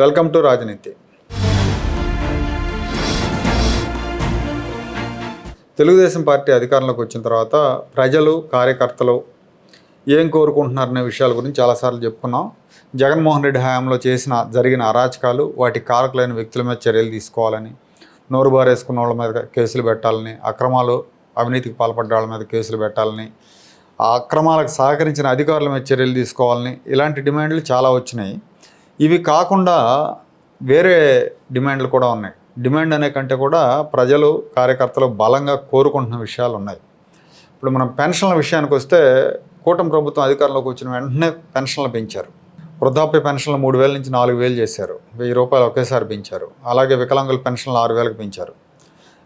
Welcome to రాజనీతి. Telugu Desam party అధికారంలోకి వచ్చిన తర్వాత ప్రజలు కార్యకర్తలు ఏం కోరుకుంటున్నారనే విషయాల గురించి చాలాసార్లు చెప్పుకున్నాం. జగన్మోహన్ రెడ్డి హయాంలో చేసిన జరిగిన అరాచకాలు వాటి కారకులైన వ్యక్తుల మీద చర్యలు తీసుకోవాలని నోరు బారేసుకున్న వాళ్ళ మీద కేసులు పెట్టాలని అక్రమాలు అవినీతికి పాల్పడ్డ వాళ్ళ మీద కేసులు పెట్టాలని ఆ అక్రమాలకు సహకరించిన అధికారుల మీద చర్యలు తీసుకోవాలని ఇలాంటి డిమాండ్లు చాలా వచ్చినాయి. ఇవి కాకుండా వేరే డిమాండ్లు కూడా ఉన్నాయి. డిమాండ్ అనే కంటే కూడా ప్రజలు కార్యకర్తలు బలంగా కోరుకుంటున్న విషయాలు ఉన్నాయి. ఇప్పుడు మనం పెన్షన్ల విషయానికి వస్తే కూటమి ప్రభుత్వం అధికారంలోకి వచ్చిన వెంటనే పెన్షన్లు పెంచారు. వృద్ధాప్య పెన్షన్లు మూడు వేల నుంచి నాలుగు వేలు చేశారు. వెయ్యి రూపాయలు ఒకేసారి పెంచారు. అలాగే వికలాంగుల పెన్షన్లు ఆరు వేలకు పెంచారు.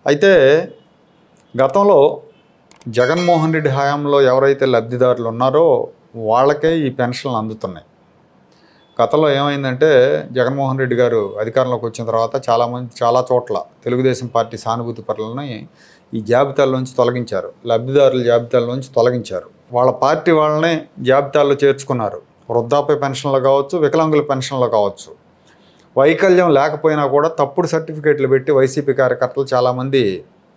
అయితే గతంలో జగన్మోహన్ రెడ్డి హయాంలో ఎవరైతే లబ్ధిదారులు ఉన్నారో వాళ్ళకే ఈ పెన్షన్లు అందుతున్నాయి. గతంలో ఏమైందంటే జగన్మోహన్ రెడ్డి గారు అధికారంలోకి వచ్చిన తర్వాత చాలామంది చాలా చోట్ల తెలుగుదేశం పార్టీ సానుభూతి పరులని ఈ జాబితాల్లోంచి తొలగించారు. లబ్ధిదారుల జాబితాల్లోంచి తొలగించారు. వాళ్ళ పార్టీ వాళ్ళనే జాబితాల్లో చేర్చుకున్నారు. వృద్ధాప్య పెన్షన్లు కావచ్చు వికలాంగుల పెన్షన్లు కావచ్చు. వైకల్యం లేకపోయినా కూడా తప్పుడు సర్టిఫికేట్లు పెట్టి వైసీపీ కార్యకర్తలు చాలామంది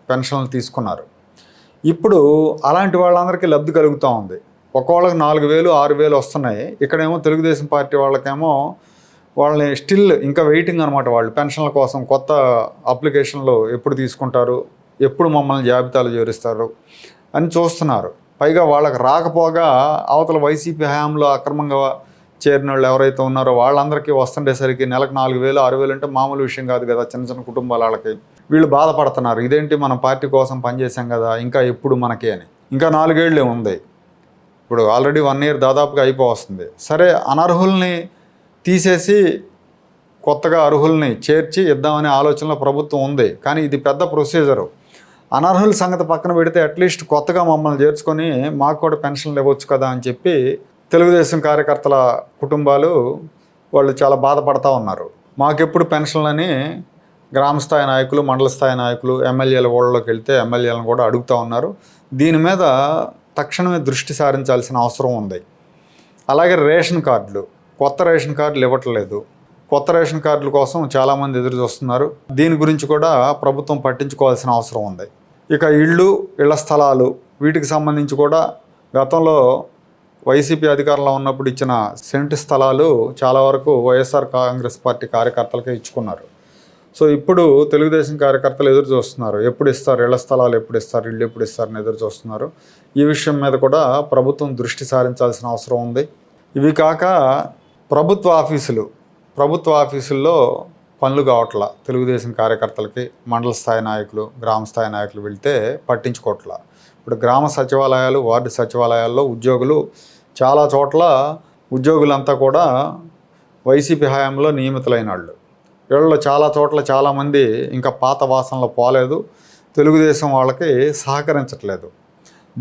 పెన్షన్లు తీసుకున్నారు. ఇప్పుడు అలాంటి వాళ్ళందరికీ లబ్ధి కలుగుతూ ఉంది. ఒక్కోళ్ళకి నాలుగు వేలు ఆరు వేలు వస్తున్నాయి. ఇక్కడేమో తెలుగుదేశం పార్టీ వాళ్ళకేమో వాళ్ళని స్టిల్ ఇంకా వెయిటింగ్ అనమాట వాళ్ళు. పెన్షన్ల కోసం కొత్త అప్లికేషన్లు ఎప్పుడు తీసుకుంటారు ఎప్పుడు మమ్మల్ని జాబితాలు చేరుస్తారు అని చూస్తున్నారు. పైగా వాళ్ళకి రాకపోగా అవతల వైసీపీ హయాంలో అక్రమంగా చేరిన వాళ్ళు ఎవరైతే ఉన్నారో వాళ్ళందరికీ వస్తుండేసరికి నెలకు నాలుగు వేలు ఆరు వేలు అంటే మామూలు విషయం కాదు కదా చిన్న చిన్న కుటుంబాల వాళ్ళకి వీళ్ళు బాధపడుతున్నారు. ఇదేంటి మనం పార్టీ కోసం పనిచేసాం కదా ఇంకా ఎప్పుడు మనకి అని. ఇంకా నాలుగేళ్ళే ఉంది. ఇప్పుడు ఆల్రెడీ వన్ ఇయర్ దాదాపుగా అయిపోవస్తుంది. సరే అనర్హుల్ని తీసేసి కొత్తగా అర్హుల్ని చేర్చి ఇద్దామనే ఆలోచనలో ప్రభుత్వం ఉంది. కానీ ఇది పెద్ద ప్రొసీజరు అనర్హుల సంగతి పక్కన పెడితే అట్లీస్ట్ కొత్తగా మమ్మల్ని చేర్చుకొని మాకు కూడా పెన్షన్లు ఇవ్వచ్చు కదా అని చెప్పి తెలుగుదేశం కార్యకర్తల కుటుంబాలు వాళ్ళు చాలా బాధపడతా ఉన్నారు. మాకెప్పుడు పెన్షన్లని గ్రామస్థాయి నాయకులు మండల స్థాయి నాయకులు ఎమ్మెల్యేల ఓళ్ళలోకి వెళ్తే ఎమ్మెల్యేలను కూడా అడుగుతూ ఉన్నారు. దీని మీద తక్షణమే దృష్టి సారించాల్సిన అవసరం ఉంది. అలాగే రేషన్ కార్డులు కొత్త రేషన్ కార్డులు ఇవ్వట్లేదు. కొత్త రేషన్ కార్డుల కోసం చాలామంది ఎదురు చూస్తున్నారు. దీని గురించి కూడా ప్రభుత్వం పట్టించుకోవాల్సిన అవసరం ఉంది. ఇక ఇళ్ళు ఇళ్ళ స్థలాలు వీటికి సంబంధించి కూడా గతంలో వైసీపీ అధికారంలో ఉన్నప్పుడు ఇచ్చిన సెంటు స్థలాలు చాలా వరకు వైఎస్ఆర్ కాంగ్రెస్ పార్టీ కార్యకర్తలకే ఇచ్చుకున్నారు. సో ఇప్పుడు తెలుగుదేశం కార్యకర్తలు ఎదురు చూస్తున్నారు. ఎప్పుడు ఇస్తారు? ఇళ్ళ స్థలాలు ఎప్పుడు ఇస్తారు? ఇళ్ళు ఎప్పుడు ఇస్తారని ఎదురు చూస్తున్నారు. ఈ విషయం మీద కూడా ప్రభుత్వం దృష్టి సారించాల్సిన అవసరం ఉంది. ఇవి కాక ప్రభుత్వ ఆఫీసులు ప్రభుత్వ ఆఫీసుల్లో పనులు కావట్లా. తెలుగుదేశం కార్యకర్తలకి మండల స్థాయి నాయకులు గ్రామ స్థాయి నాయకులు వెళ్తే పట్టించుకోవట్లా. ఇప్పుడు గ్రామ సచివాలయాలు వార్డు సచివాలయాల్లో ఉద్యోగులు చాలా చోట్ల ఉద్యోగులంతా కూడా వైసీపీ హయాంలో నియమితులైన వాళ్ళు. వీళ్ళలో చాలా చోట్ల చాలామంది ఇంకా పాత వాసనలు పోలేదు. తెలుగుదేశం వాళ్ళకి సహకరించట్లేదు.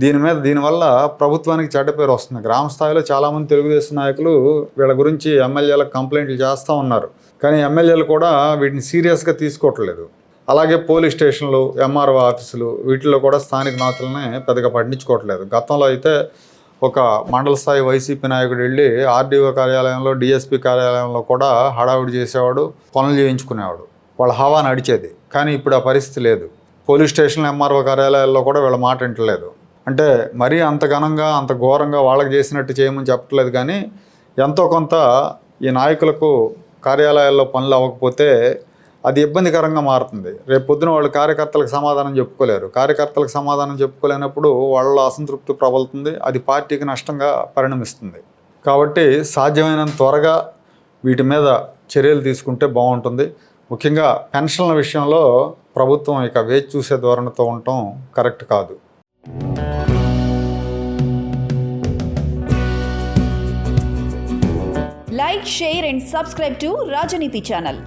దీని మీద దీనివల్ల ప్రభుత్వానికి చెడ్డ పేరు వస్తుంది. గ్రామ స్థాయిలో చాలామంది తెలుగుదేశం నాయకులు వీళ్ళ గురించి ఎమ్మెల్యేలకు కంప్లైంట్లు చేస్తూ ఉన్నారు. కానీ ఎమ్మెల్యేలు కూడా వీటిని సీరియస్గా తీసుకోవట్లేదు. అలాగే పోలీస్ స్టేషన్లు ఎంఆర్ఓ ఆఫీసులు వీటిల్లో కూడా స్థానిక నాయకులని పెద్దగా పట్టించుకోవట్లేదు గతంలో అయితే ఒక మండల స్థాయి వైసీపీ నాయకుడు వెళ్ళి ఆర్డీఓ కార్యాలయంలో డిఎస్పీ కార్యాలయంలో కూడా హడావుడి చేసేవాడు పనులు చేయించుకునేవాడు. వాళ్ళ హవా నడిచేది. కానీ ఇప్పుడు ఆ పరిస్థితి లేదు. పోలీస్ స్టేషన్ ఎంఆర్ఓ కార్యాలయాల్లో కూడా వీళ్ళ మాట వింటలేదు. అంటే మరీ అంత ఘనంగా అంత ఘోరంగా వాళ్ళకి చేసినట్టు చేయమని చెప్పట్లేదు కానీ ఎంతో కొంత ఈ నాయకులకు కార్యాలయాల్లో పనులు అవ్వకపోతే అది ఇబ్బందికరంగా మారుతుంది. రేపు పొద్దున వాళ్ళు కార్యకర్తలకు సమాధానం చెప్పుకోలేరు. కార్యకర్తలకు సమాధానం చెప్పుకోలేనప్పుడు వాళ్ళ అసంతృప్తి ప్రబలుతుంది. అది పార్టీకి నష్టంగా పరిణమిస్తుంది. కాబట్టి సాధ్యమైనంత త్వరగా వీటి మీద చర్యలు తీసుకుంటే బాగుంటుంది. ముఖ్యంగా పెన్షన్ల విషయంలో ప్రభుత్వం ఇక వేచి చూసే ధోరణితో ఉండటం కరెక్ట్ కాదు. Like share and subscribe to Rajaneeti channel.